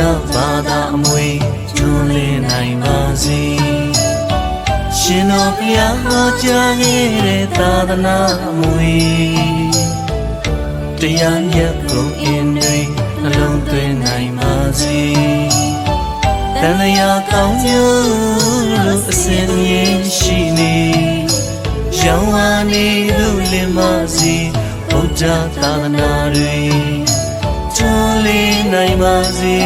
ကြဘာသာအမွေကျွန်းလင်းနိုင်ပါစေရှင်တော်ဘုရားဟောကြားခဲ့တဲ့သာသနာအမွေတရားမြတ်ကိုအင်းတွေနှလုံးသွင်းနိုင်ပါစေတန်လျာကောင်းညလို့အစဉ်ရင်ရှိနေရောင်းဝါနေလို့လင်ပါစေဘုရားသာသနာတွေ ကျွမ်းလေးနိုင်ပါစေ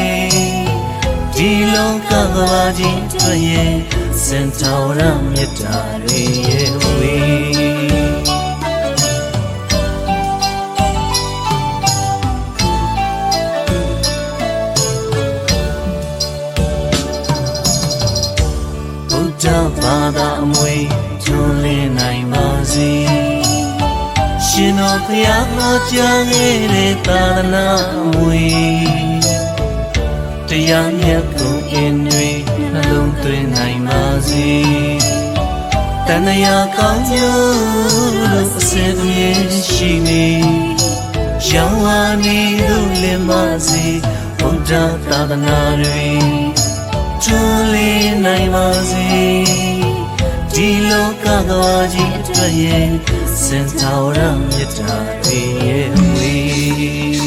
ဒီလောကကဘာကြီးတွေ့ရဲ့စင်တော်ရမြတ်တာတွေရဲ့ဝေးဘုရားဘာသာအမွေကျွန်းလင်းနိုင်ပါစေ ရှင်တော်ဘုရားဟောကြားခဲ့တဲ့သာသနာအမွေတရားမြတ်ကိုအင်းတွေနှလုံးသွင်းနိုင်ပါစေတဏှာကောင်းကျိုးလို့အစစ်အမြဲရှိနေရောင်းဝါနေလို့လင်မစေဘုရားသာသနာတွေကျွန်းလေးနိုင်ပါစေဒီလောကကဘာကြီးအတွက်ရဲ့ စင်တော်ရမြတ်တာတွေရဲ့ဝေး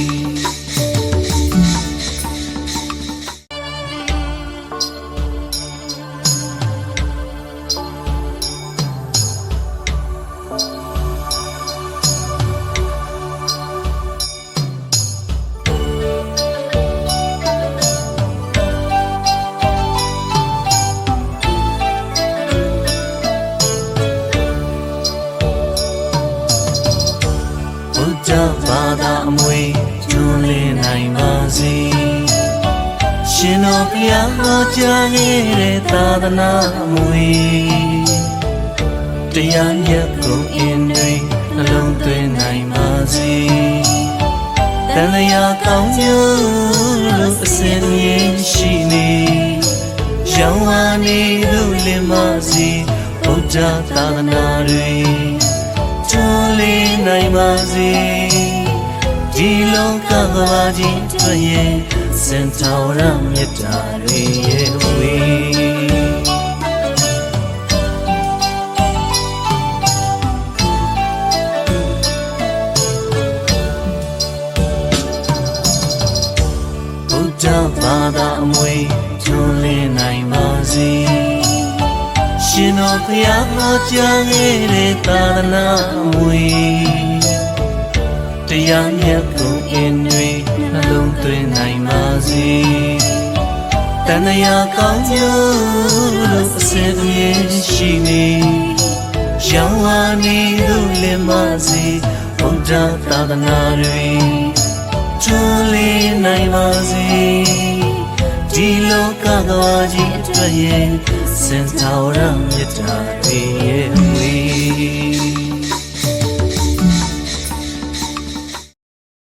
ဘုရားဘာသာအမွေကျွန်းလင်းနိုင်ပါစေရှင်တော်ဘုရားဟောကြားခဲ့တဲ့သာသနာအမွေတရားမြတ်ကိုအင်းတွေနှလုံးသွင်းနိုင်ပါစေတန်လျာကောင်းကျိုးလို့အစဉ်မြင်ရှိနေရောင်းဝါနေလို့လင်မစီဘုရားသာသနာတွေကျွန်းလေး နိုင်ပါစေဒီလောကကဘာကြီးတွေ့ရဲ့စင်တော်ရမြတ်တာတွေရဲ့ဝေးဘုရားဘာသာအမွေကျွန်းလင်းနိုင်ပါစေ ရှင်တော်ဘုရားဟောကြားခဲ့တဲ့သာသနာအမွေတရားမြတ်ကိုအင်းတွေနှလုံးသွင်းနိုင်ပါစေတဏှာကောင်းကျိုးလို့အစစ်အမြဲရှိနေရောင်းဝါနေလို့လင်မစေဘုရားသာသနာတွေကျွန်းလေးနိုင်ပါစေဒီ လောကကဘာကြီးအတွက်ရဲ့စင်တော်ရမြတ်တာတွေရဲ့